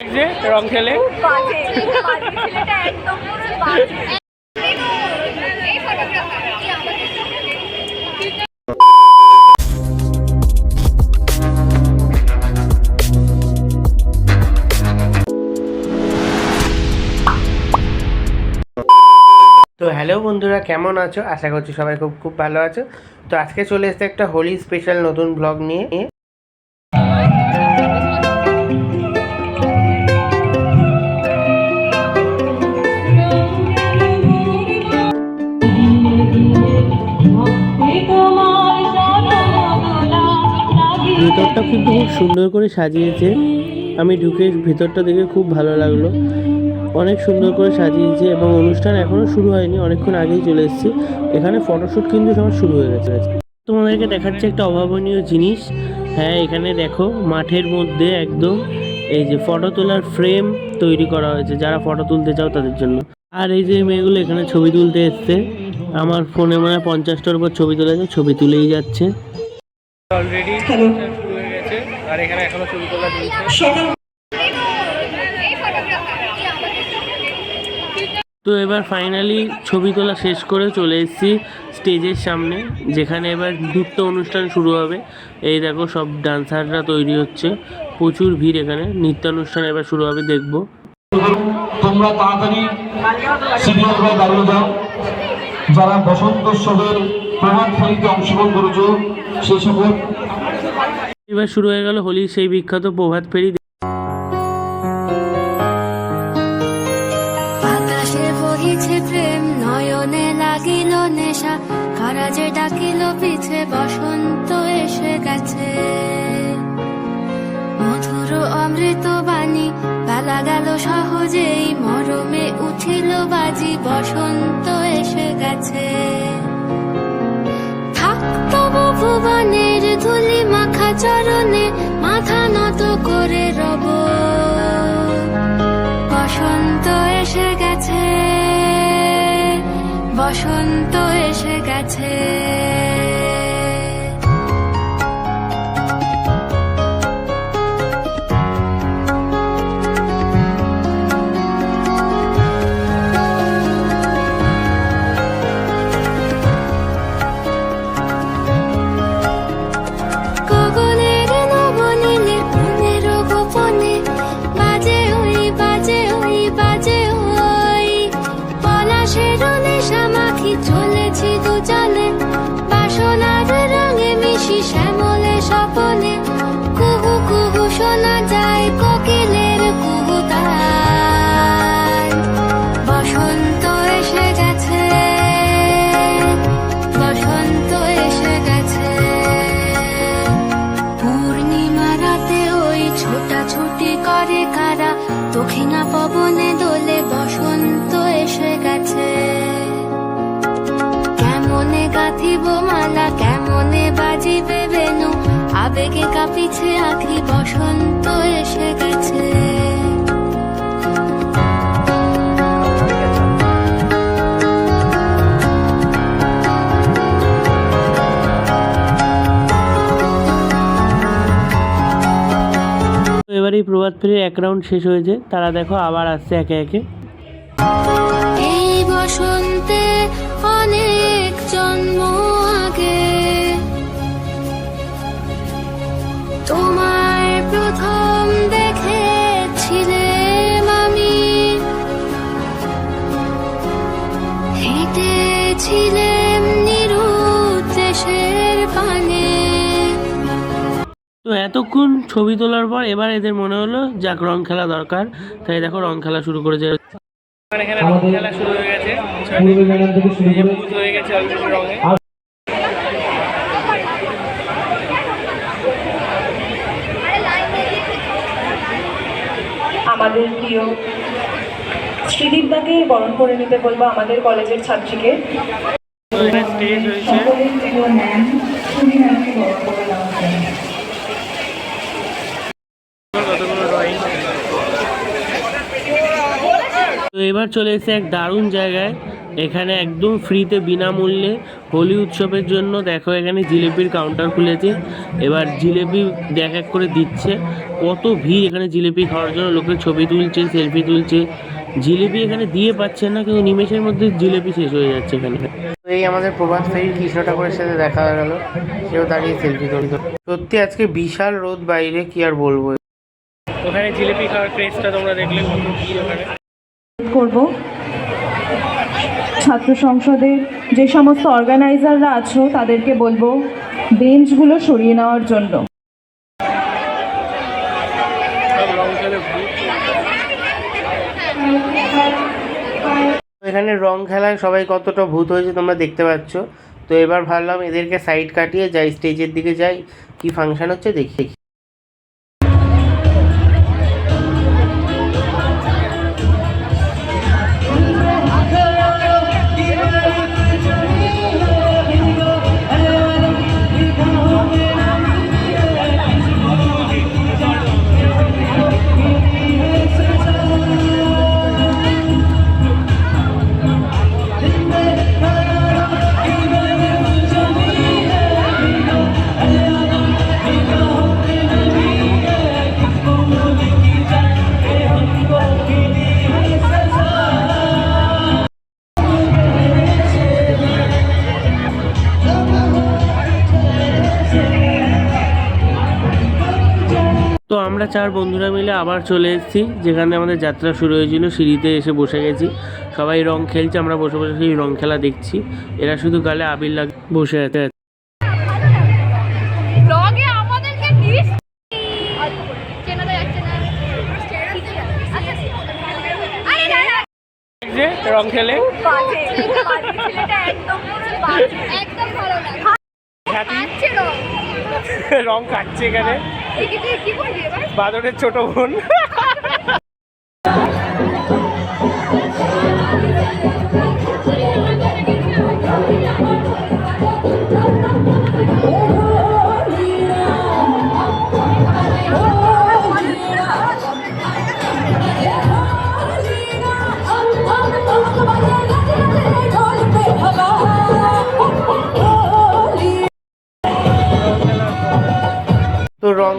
যে রং খেলে। বাজে বাজে ছেলেটা একদম বাজে। এই ফটোগ্রাফার তো হ্যালো বন্ধুরা কেমন আছো? আশা করছি সবাই খুব খুব ভালো আছো। তো আজকে চলে এসেছে একটা হোলি স্পেশাল নতুন ব্লগ নিয়ে। ভেতরটা কিন্তু খুব সুন্দর করে সাজিয়েছে। আমি ঢুকে ভেতরটা দেখে খুব ভালো লাগল। অনেক সুন্দর করে সাজিয়েছে এবং অনুষ্ঠান এখনও শুরু হয়নি অনেকক্ষণ আগেই চলে এসেছি। এখানে ফটোশ্যুট কিন্তু সবার শুরু হয়ে গেছে। তোমাদেরকে দেখাচ্ছে একটা অভাবনীয় জিনিস। হ্যাঁ এখানে দেখো মাঠের মধ্যে একদম এই যে ফটো তোলার ফ্রেম তৈরি করা হয়েছে যারা ফটো তুলতে চাও তাদের জন্য। আর এই যে মেয়েগুলো এখানে ছবি তুলতে এসছে। আমার ফোনে মানে পঞ্চাশটার উপর ছবি তোলা যায় ছবি তুলেই যাচ্ছে। অলরেডি গেছে আর এখানে এখনও ছবি তোলা চলছে। তো এবার ফাইনালি ছবি তোলা শেষ করে চলে এসেছি স্টেজের সামনে যেখানে এবার নৃত্য অনুষ্ঠান শুরু হবে। এই দেখো সব ডান্সাররা তৈরি হচ্ছে। প্রচুর ভিড় এখানে। নৃত্যানুষ্ঠান এবার শুরু হবে দেখব। তোমরা তাড়াতাড়ি সিনিয়ররা দাঁড়িয়ে যাও। যারা বসন্ত উৎসবের প্রভাত ফেরিতে অংশগ্রহণ করেছ সেই সকল এবার শুরু হয়ে গেল হোলির সেই বিখ্যাত প্রভাত ফেরি আকাশে বহিছে প্রেম, নয়নে লাগিল নেশা কারা ডাকিল পিছে, বসন্ত এসে গেছে। মধুর অমৃত বাণী, বেলা গেল সহজেই, মরমে উঠিল বাজি, বসন্ত এসে গেছে। চরণে মাথা নত করে রব। বসন্ত এসে গেছে বসন্ত এসে গেছে। পলাশের নেশা মাখি চলেছি আবেগে কাঁপিছে আখি বসন্ত এসে গেছে। এবার এই প্রভাত ফেরির এক রাউন্ড শেষ হয়েছে। তারা দেখো আবার আসছে একে একে। এই বসন্তে অনেক জন্ম তোমায় প্রথম দেখেছিলাম আমি। হেঁটেছিলাম নিরুদ্দেশের পানে। তো এতক্ষণ ছবি তোলার পর এবার এদের মনে হলো যাক রং খেলা দরকার। তাই দেখো রং খেলা শুরু করেছে। এখানে রং খেলা শুরু হয়ে গেছে হয়ে রঙে। আমাদের প্রিয় শ্রীদীপদাকে বরণ করে নিতে বলব আমাদের কলেজের ছাত্রীকে। তো এখানে স্টেজ হয়েছে সকলের প্রিয় ম্যাম সুধী বরণ করে নেওয়া। কতগুলো ড্রয়িং তো এবার চলে এসে এক দারুণ জায়গায়। এখানে একদম ফ্রিতে বিনামূল্যে হোলি উৎসবের জন্য দেখো এখানে জিলেপির কাউন্টার খুলেছে। এবার জিলেপি দেখ এক করে দিচ্ছে। কত ভিড় এখানে জিলেপি খাওয়ার জন্য লোকের ছবি তুলছে সেলফি তুলছে। জিলেপি এখানে দিয়ে পাচ্ছে না কিন্তু নিমেষের মধ্যে জিলেপি শেষ হয়ে যাচ্ছে এখানে। তো এই আমাদের প্রভাত ফেরি কৃষ্ণ ঠাকুরের সাথে দেখা হয়ে গেল। সেও দাঁড়িয়ে সেলফি তুলতো সত্যি আজকে বিশাল রোদ বাইরে কি আর বলব? ওখানে জিলেপি খাওয়ার ক্রেজটা তোমরা দেখলে কত ভিড় ওখানে। করব। ছাত্র সংসদের যে সমস্ত অর্গানাইজাররা আছো, তাদেরকে বলব, বেঞ্চগুলো সরিয়ে নেওয়ার জন্য। এখানে রং খেলায় সবাই কতটা ভূত হয়েছে তোমরা দেখতে পাচ্ছ তো এবার ভাবলাম এদেরকে সাইড কাটিয়ে যাই স্টেজের দিকে যাই, কি ফাংশন হচ্ছে দেখি আমরা চার বন্ধুরা মিলে আবার চলে এসেছি যেখানে আমাদের যাত্রা শুরু হয়েছিল সিঁড়িতে এসে বসে গেছি। সবাই রং খেলছে আমরা বসে বসে সেই রং খেলা দেখছি। এরা শুধু গালে আবির লাগ বসে আছে। রং খেলে। রং। কাটছে এখানে। বাদরের ছোট বোন।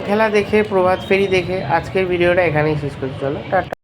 খেলা দেখে প্রভাত ফেরি দেখে আজকের ভিডিওটা এখানেই শেষ করছি। চলো টাটা।